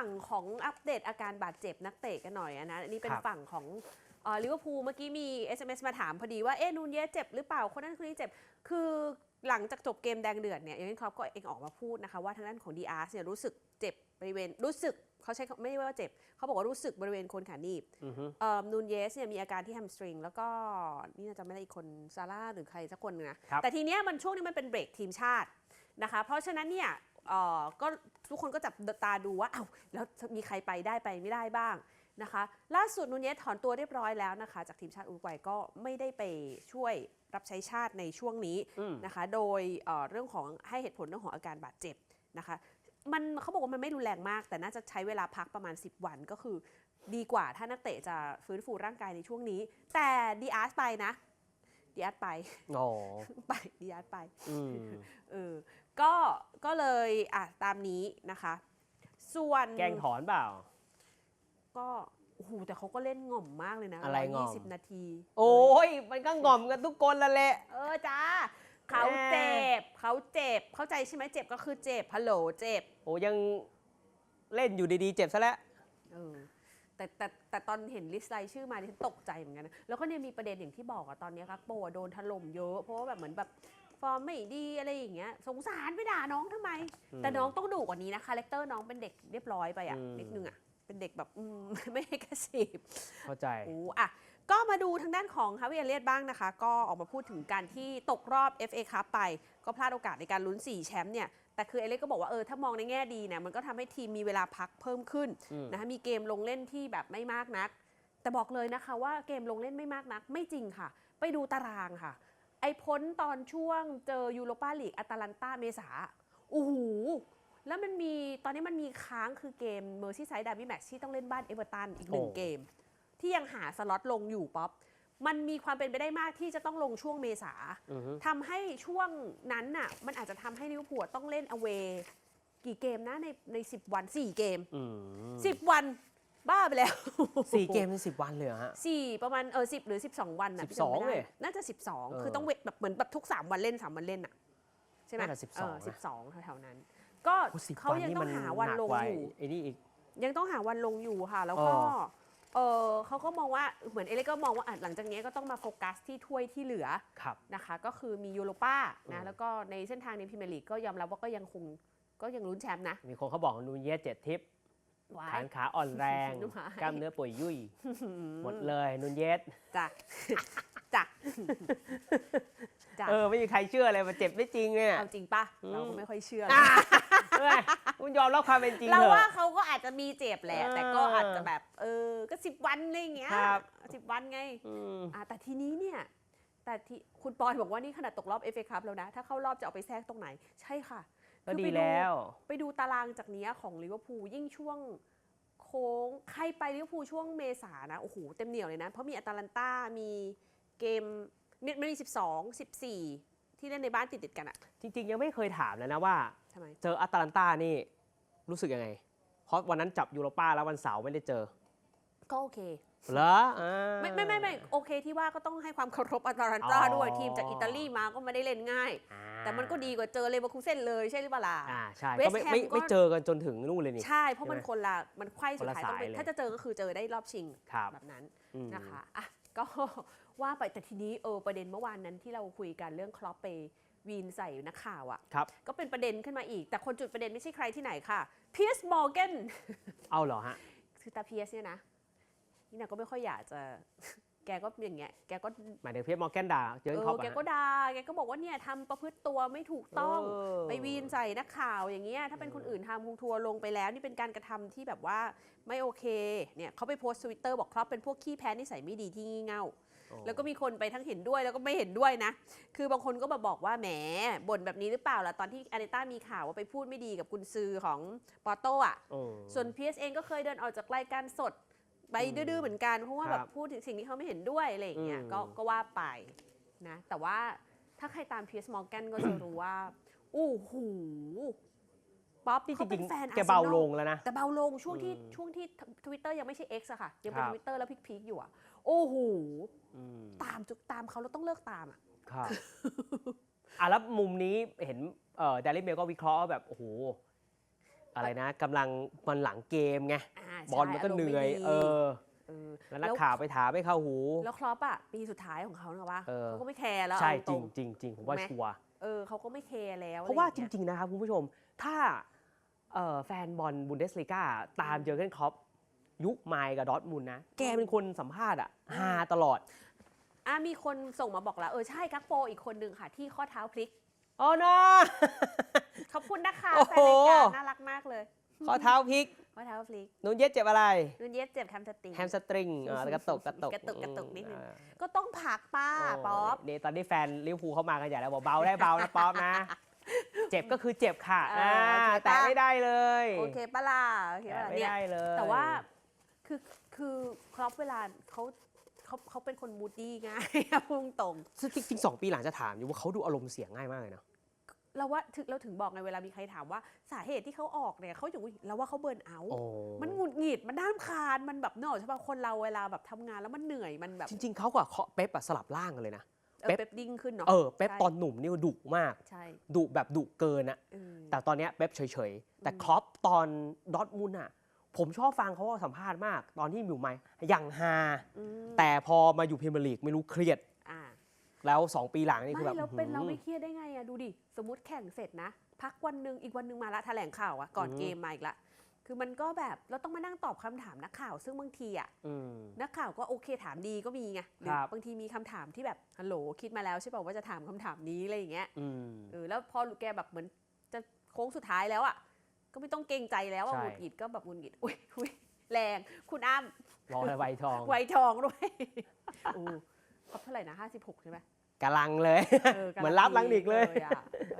ฝั่งของอัปเดตอาการบาดเจ็บนักเตะกันหน่อยอะนะอันนี้เป็นครับฝั่งของลิเวอร์พูลเมื่อกี้มี SMS มาถามพอดีว่าเอ๊ะนูนเยสเจ็บหรือเปล่าคนนั้นคนนี้เจ็บ คือหลังจากจบเกมแดงเดือดเนี่ยเอเวนครอปก็เองออกมาพูดนะคะว่าทางด้านของดีอาร์เนี่ยรู้สึกเจ็บบริเวณรู้สึกเขาใช้คำไม่ได้ว่าเจ็บ เขาบอกว่ารู้สึกบริเวณโคนขาหนีบอือฮึเอ่อนูนเยสเนี่ยมีอาการที่แฮมสตริงแล้วก็นี่น่าจะไม่ได้อีกคนซาร่าหรือใครสักคนหนึงนะครับแต่ทีเนี้ยมันช่วงนี้มันเป็นเบรกทีมชาตินะคะ เพราะฉะนั้นเนี่ย เอ่อก็ทุกคนก็จับตาดูว่าเอ้าแล้วมีใครไปได้ไปไม่ได้บ้างนะคะล่าสุดนูนเยสถอนตัวเรียบร้อยแล้วนะคะ จากทีมชาติอุรุกวัยก็ไม่ได้ไปช่วยรับใช้ชาติในช่วงนี้อืมนะคะ โดยเอ่อเรื่องของให้เหตุผลเรื่องของอาการบาดเจ็บนะคะมันเขาบอกว่ามันไม่รุนแรงมาก แต่น่าจะใช้เวลาพักประมาณ 10 วันก็คือ ดีกว่าถ้านักเตะจะฟื้นฟูร่างกายในช่วงนี้ แต่ดีอาร์สไปนะ ดีอาร์ไปอ๋อไปดีอาร์ไปอืมเออก็ก็เลยอะตามนี้นะคะ ส่วนแกงถอนเปล่า ก็โอ้โหแต่เขาก็เล่นง่อมมากเลยนะอะไรง่อมสิบนาที โอ้ยมันก็ง่อมกันทุกคนละแหละเออจ้าเขาเจ็บเขาเจ็บเข้าใจใช่ไหมเจ็บก็คือเจ็บฮัลโหลเจ็บ โอ้ยังเล่นอยู่ดีๆ เจ็บซะแล้วเออ แต่แต่แต่ตอนเห็นลิสต์รายชื่อมาดิฉันตกใจเหมือนกันนะแล้วก็เนี่ยมีประเด็นอย่างที่บอกอะตอนนี้กักโปอะโดนถล่มเยอะเพราะว่าแบบเหมือนแบบฟอร์มไม่ดีอะไรอย่างเงี้ยสงสารไปด่าน้องทำไมอืมแต่น้องต้องดุกว่านี้นะคาแรคเตอร์น้องเป็นเด็กเรียบร้อยไปอะอืม นิดนึงอะเป็นเด็กแบบอืม ไม่ให้กระสิบเข้าใจ โอ้อะก็มาดูทางด้านของฮาวิเอเลียตบ้างนะคะ ก็ออกมาพูดถึงการที่ตกรอบ FA คัพไป ก็พลาดโอกาสในการลุ้น 4 แชมป์เนี่ย แต่คือเอเลียตก็บอกว่าเออถ้ามองในแง่ดีเนี่ยมันก็ทำให้ทีมมีเวลาพักเพิ่มขึ้นอืมนะคะมีเกมลงเล่นที่แบบไม่มากนัก แต่บอกเลยนะคะว่าเกมลงเล่นไม่มากนัก ไม่จริงค่ะ ไปดูตารางค่ะ ไอพ้นตอนช่วงเจอยูโรปาลีกอาตาลันตาเมษาโอ้โหแล้วมันมีตอนนี้มันมีค้างคือเกมเมอร์ซี่ไซด์ดาร์บี้แมตช์ที่ต้องเล่นบ้านเอเวอร์ตันอีกหนึ่งโอ้เกม ที่ยังหาสล็อตลงอยู่ป๊อป มันมีความเป็นไปได้มากที่จะต้องลงช่วงเมษาอือฮึทำให้ช่วงนั้นน่ะ มันอาจจะทำให้ลิเวอร์พูลต้องเล่นอเวกี่เกมนะในในสิบวันสี่เกมอืมสิบวันบ้าไปแล้วสี่เกมในสิบวันเลยเหรอฮะสี่ประมาณเออสิบหรือสิบสองวันน่ะ12พี่จำไม่ได้เลยน่าจะสิบสองเออคือต้องเวทแบบเหมือนแบบทุกสามวันเล่นสามวันเล่นอะใช่ไหมน่าจะ12เออนะสิบสองแถวๆนั้น ก็โอ้สิบเขาวันยังนี่ต้อมันงหาวันหนักลงกว่าอยู่ไอ้นี่อีกยังต้องหาวันลงอยู่ค่ะ แล้วก็อ๋อ เออเขาก็มองว่าเหมือนเอเล็กก็มองว่าอะหลังจากนี้ก็ต้องมาโฟกัสที่ถ้วยที่เหลือครับ นะคะ ก็คือมียูโรป้าอืนะมแล้วก็ในเส้นทางในพรีเมียร์ลีกก็ยอมรับว่าก็ยังคงก็ยังลุ้นแชมป์นะมีคนเขาบอกว่านูนเยสเจ็ดทิปไว้แขนขาอ่อนแรงดูหาย กล้ามเนื้อป่วยยุ่ย หมดเลยนูนเยสจ้ะจ้ะจ้ะ เออไม่มีใครเชื่อเลยมันเจ็บไม่จริงเนี่ย เอาจริงปะอืม เราก็ไม่ค่อยเชื่ออะเฮ้ยคุณยอมรับความเป็นจริงเราเถว่าอะ เขาก็อาจจะมีเจ็บแหละเออแต่ก็อาจจะแบบ เออก็สิบวันอะไรอย่างเงี้ยครับ สิบวันไง อืมอะแต่ทีนี้เนี่ย แต่ที่คุณปอนบอกว่านี่ขนาดตกรอบเอฟเอคัพแล้วนะ ถ้าเข้ารอบจะเอาไปแทรกตรงไหน ใช่ค่ะก็คือดีไปแล้ว ไปดูตารางจากเนี้ยของลิเวอร์พูลยิ่งช่วงโค้ง ใครไปลิเวอร์พูลช่วงเมษานะ โอ้โห เต็มเหนียวเลยนะ เพราะมีอาตาลันตามีเกมมี มันมี 12 14 ที่เล่นในบ้านติดติดๆกันอะจริง ๆ ยังไม่เคยถามเลยนะว่า ทำไม เจออัตแลนตานี่รู้สึกยังไง เพราะวันนั้นจับยูโรป้าแล้ววันเสาร์ไม่ได้เจอก็โอเค เหรออ่า ไม่ไม่ไม่ไม่โอเคที่ว่าก็ต้องให้ความเคารพอาตาลันตาอ๋อ ด้วยทีมจากอิตาลีมาก็ไม่ได้เล่นง่าย อ่าแต่มันก็ดีกว่าเจอเลเวอร์คูเซ่นเลยใช่หรือเปล่าล่ะ อ่าใช่ West ก็ไม่ Ham ไม่ก็ไม่เจอกันจนถึงนู่นเลยนี่ ใช่ เพราะมันใช่ไหมคนละมันไขว้สุดท้ายคนละต้องเป็นสายเลย ถ้าจะเจอก็คือเจอได้รอบชิงครับ แบบนั้นอืม นะคะอะ ก็ว่าไปแต่ทีนี้เออประเด็นเมื่อวานนั้นที่เราคุยกันเรื่องคลอปไปวีนใส่นักข่าวอะ่ะครับก็เป็นประเด็นขึ้นมาอีก แต่คนจุดประเด็นไม่ใช่ใครที่ไหนค่ะเพียสมอร์แกนเอาเหรอฮะ คือตาเพียสเนี่ยนะนี่นาก็ไม่ค่อยอยากจะ แกก็อย่างเงี้ย แกก็หมายถึงเพียร์มอร์แกนด่าเจอเอร์นคล็ออปแกอะก็ด่าแกก็บอกว่าเนี่ยทำประพฤติตัวไม่ถูกต้องเออไปวีนใส่นักข่าวอย่างเงี้ยถ้าเป็นคนอื่นทำคงทัวร์ลงไปแล้ว นี่เป็นการกระทำที่แบบว่าไม่โอเคเนี่ยเขาไปโพสต์ทวิตเตอร์บอกครับเป็นพวกขี้แพ้นิสัยไม่ดีที่งี่เง่าโอ้แล้วก็มีคนไปทั้งเห็นด้วยแล้วก็ไม่เห็นด้วยนะ คือบางคนก็มาบอกว่าแหมบ่นแบบนี้หรือเปล่าล่ะตอนที่อาริต้ามีข่าวว่าไปพูดไม่ดีกับกุนซือของปอโต้อะโอ้ส่วนพีเอสเองก็เคยเดินออกจากรายการสด ไปอืมดื้อๆเหมือนกันเพราะว่าคแบรับบพูดถึงสิ่งที่เขาไม่เห็นด้วยอะไรอย่างเงี้ยอืมก็ก็ว่าไปนะ แต่ว่าถ้าใครตามพีเอสมอร์แกนก็จะรู้ว่าอู้หูป๊อปนี่จเขาเป็รินงแฟนๆแกเบาลงแล้วนะแต่เบาลงช่วงที่อืมช่วงที่ทวิตเตอร์ยังไม่ใช่ X อะค่ะ ยังเป็นครัทบวิตเตอร์แล้วพีคๆอยู่อะโอ้โหอืมตามจุกตามเขาแล้วต้องเลิกตามอะครับอะแล้วมุมนี้เห็นเอ่อดาริเมลก็วิเคราะห์ว่าแบบโอ้โห อะไรนะกำลังมันหลังเกมไงาบอลมันก็ใช่ารเหนื่อยไม่ดีเออเออแล้วนักแล้วข่าวไปถามไม่เข้าหู แล้วครอปอะปีสุดท้ายของเขาเนอะวะเออ เขาก็ไม่แคร์แล้วใช่เอาจตริรงง จริงจริงผมว่าถูกไหม ชัวร์เออเขาก็ไม่แคร์แล้วเพราะว่าอจไอย่งริเงี้ยงๆ นะครับคุณผู้ชม ถ้าเอ่อแฟนบอลบุนเดสลีกาตามเจอร์เกนคล็อปยุคไมล์กับดอร์ทมุนด์นะ แกเป็นคนสัมภาษณ์อะฮาตลอดอะมีคนส่งมาบอกแล้วเออใช่กักโปอีกคนหนึ่งค่ะที่ข้อเท้าพลิกอ๋อนะ ขอบคุณนะคะโอ้แฟโหนรายการน่ารักมากเลยข้อเท้าพลิกข้อเท้าพลิกนูนเย็ดเจ็บอะไร นุ่นเย็ดเจ็บแฮมสตริง แฮมสตริงอ่ากระตกกระตกกระตุกกระตุกนิดนึง อ่าก็ต้องพักป้าโป๊อปนี่ตอนนี้แฟนลิเวอร์พูลเข้ามากันใหญ่แล้วบอกเบาได้เบานะป๊อปนะ เจ็บก็คือเจ็บค่ะเออโอเคแต่ปะไม่ได้เลยโอเคปะล่ะโอเคแต่ปะล่ะไม่เนี่ย ได้เลยแต่ว่าคือคือครอปเวลาเขาเขาเขาเป็นคนมูดดี้ง่าย พุ่งตรงซึ่งจริงๆสองปีหลังจะถามอยู่ว่าเขาดูอารมณ์เสียง่ายมากเลยนะ เราว่าถึงเราถึงบอกไงเวลามีใครถามว่าสาเหตุที่เขาออกเนี่ยเขาอยู่เราว่าเขาเบิร์นเอาท์โอ้มันหงุดหงิดมันน่ารำคาญมันแบบเนอะใช่ป่ะคนเราเวลาแบบทำงานแล้วมันเหนื่อยมันแบบจริง ๆเขากับเป๊ปอะสลับร่างกันเลยนะเออเป๊ปเป๊ปดิ้งขึ้นเนาะเออเป๊ปใช่ตอนหนุ่มนี่ดุมากใช่ดุแบบดุเกินอะเออแต่ตอนเนี้ยเป๊ปเฉยๆ แต่อืมครอปตอนดอร์ทมุนด์อะผมชอบฟังเขาสัมภาษณ์มาก ตอนที่อยู่ไมค์อย่างฮาอืมแต่พอมาอยู่พรีเมียร์ลีกไม่รู้เครียดอ่า แล้ว 2 ปีหลังนี่คือไม่แบบเราเป็นอื้อหือเราไม่เครียดได้ไงอะดูดิ สมมติแข่งเสร็จนะ พักวันหนึ่งอีกวันหนึ่งมาละแถลงข่าวอะก่อนอืมเกมมาอีกละ คือมันก็แบบเราต้องมานั่งตอบคำถามนักข่าว ซึ่งบางทีอะอืม นักข่าวก็โอเคถามดีก็มีไงหรืครับ บางทีมีคำถามที่แบบฮัลโหลคิดมาแล้วใช่ป่าว่าจะถามคำถามนี้อะไรอย่างเงี้ยอืม เออแล้วพอแกแบบเหมือนจะโค้งสุดท้ายแล้วอะก็ไม่ต้องเกรงใจแล้วอะใช่ หงุดหงิดก็แบบหงุดหงิดอุ้ยอุ้ยแรงคุณอ้ำรอไวทอง ไวทองด้วย อู้ ครบเท่าไหร่นะห้าสิบหกใช่ไหมกำลังเลย เออกำลังเหมือนรับลังนิกเลย อะเออ